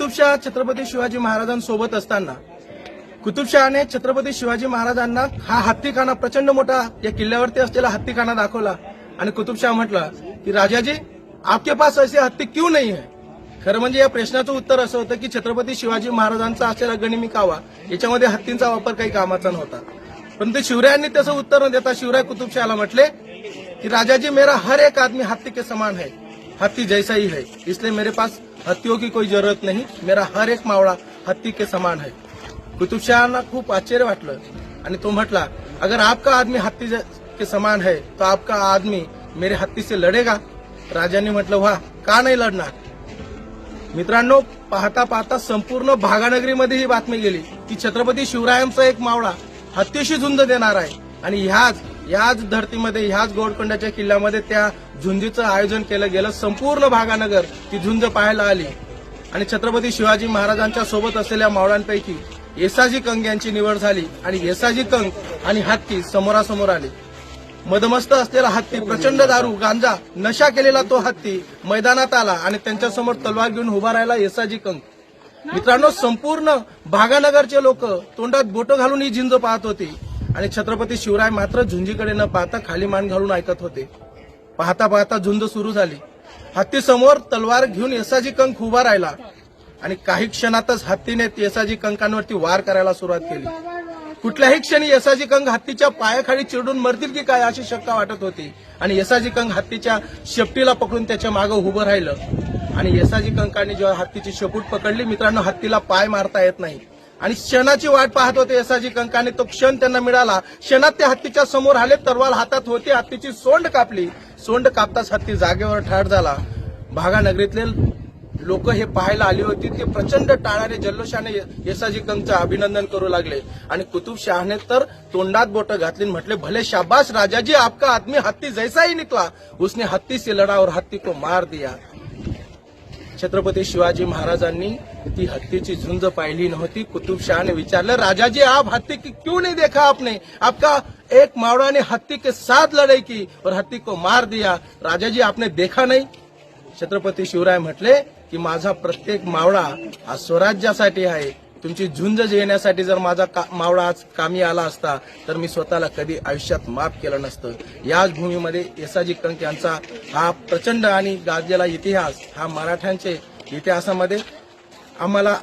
कुतुबशाह छत्रपती शिवाजी महाराजांसोबत असताना कुतुबशहाने छत्रपती शिवाजी महाराजांना हा हत्तीखाना प्रचंड मोठा या किल्ल्यावरती असलेला हत्तीखाना दाखवला आणि कुतुबशाह म्हटलं की राजाजी आपके पास असे हत्ती क्यों नाही आहे? खरं म्हणजे या प्रश्नाचं उत्तर असं होतं की छत्रपती शिवाजी महाराजांचा असलेला गणिमी कावा याच्यामध्ये हत्तींचा वापर काही कामाचा नव्हता. परंतु शिवरायांनी त्याचं उत्तर न देता शिवराय कुतुबशाहला म्हटले की राजाजी मेरा हर एक आदमी हत्ती के समान है. हाथी जैसा ही है। इसलिए मेरे पास हत्तियों की कोई जरूरत नहीं। मेरा हर एक मावळा हत्ती के समान है। कुतुबशहाना खूप आश्चर्य वाटलं। आणि तो म्हटला अगर आपका आदमी हत्ती ज- के समान है तो आपका आदमी मेरे हत्ती से लढेगा राजांनी म्हटलं व्हा का नाही लढणार मित्रांनो पाहता पाहता संपूर्ण भागानगरीमध्ये ही बातमी गेली की छत्रपती शिवरायांचा एक मावळा हत्तीशी झुंज देणार आहे. आणि ह्याच याच धर्तीमध्ये ह्याच गोडकोंडाच्या किल्ल्यामध्ये त्या झुंजीचं आयोजन केलं गेलं. संपूर्ण भागानगर ती झुंज पाहायला आली. आणि छत्रपती शिवाजी महाराजांच्या सोबत असलेल्या मावळांपैकी येसाजी कंग यांची निवड झाली आणि येसाजी कंग आणि हत्ती समोरासमोर आले. मदमस्त असलेला हत्ती प्रचंड दारू गांजा नशा केलेला तो हत्ती मैदानात आला आणि त्यांच्यासमोर तलवार घेऊन उभा राहिला येसाजी कंग. मित्रांनो संपूर्ण भागानगरचे लोक तोंडात बोटं घालून ही झिंज पाहत होती. आणि छत्रपती शिवराय मात्र झुंजीकडे न पाहता खाली मान घालून ऐकत होते. पाहता पाहता झुंज सुरू झाली. हत्ती समोर तलवार घेऊन येसाजी कंक उभा राहिला. आणि काही क्षणातच हत्तीने येसाजी कंकांवरती वार करायला सुरुवात केली. कुठल्याही क्षणी येसाजी कंक हत्तीच्या पायाखाली चिरडून मरतील की काय अशी शंका वाटत होती. आणि येसाजी कंक हत्तीच्या शेपटीला पकडून त्याच्यामागे उभं राहिलं. आणि येसाजी कंकाने जेव्हा हत्तीची शेपूट पकडली मित्रांनो हत्तीला पाय मारता येत नाही. आणि क्षणाची वाट पाहत होते येसाजी कंकाने. तो क्षण त्यांना मिळाला. क्षणात ते हत्तीच्या समोर आले तरवाल हातात होती हत्तीची सोंड कापली. सोंड कापताच हत्ती जागेवर ठार झाला. भागानगरीतले लोक हे पाहायला आली होती ते प्रचंड टाळाने जल्लोषाने येसाजी कंगचं अभिनंदन करू लागले. आणि कुतुब शहाने तर तोंडात बोट घातली म्हटले भले शाबाश राजाजी आपका आदमी हत्ती जैसाही निकला. उसने हत्ती से लढा और हत्ती को मार दिया. छत्रपती शिवाजी महाराजांनी ती हत्तीची झुंज पाहिली नव्हती. कुतुबशहाने विचारलं राजाजी आप हत्ती की क्यों नहीं देखा आपने? आपका एक मावड़ा ने हत्ती के साथ लड़ाई की और हत्ती को मार दिया। राजाजी आपने देखा नहीं? छत्रपती शिवराय म्हटले की माझा प्रत्येक मावळा हा स्वराज्यासाठी आहे. तुमची झुंज येण्यासाठी जर माझा का- मावळा आज कामी आला असता तर मी स्वतःला कधी आयुष्यात माफ केलं नसतं. याच भूमीमध्ये येसाजी कंक यांचा हा प्रचंड आणि गाजलेला इतिहास हा मराठ्यांचे इतिहासामध्ये आम्हाला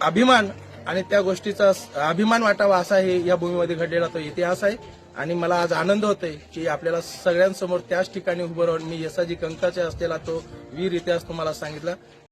अभिमान आणि त्या गोष्टीचा अभिमान वाटावा असा हे या भूमीमध्ये घडलेला तो इतिहास आहे. आणि मला आज आनंद होतोय की आपल्याला सगळ्यांसमोर त्याच ठिकाणी उभं राहून मी येसाजी कंकाचे असलेला तो वीर इतिहास तुम्हाला सांगितला.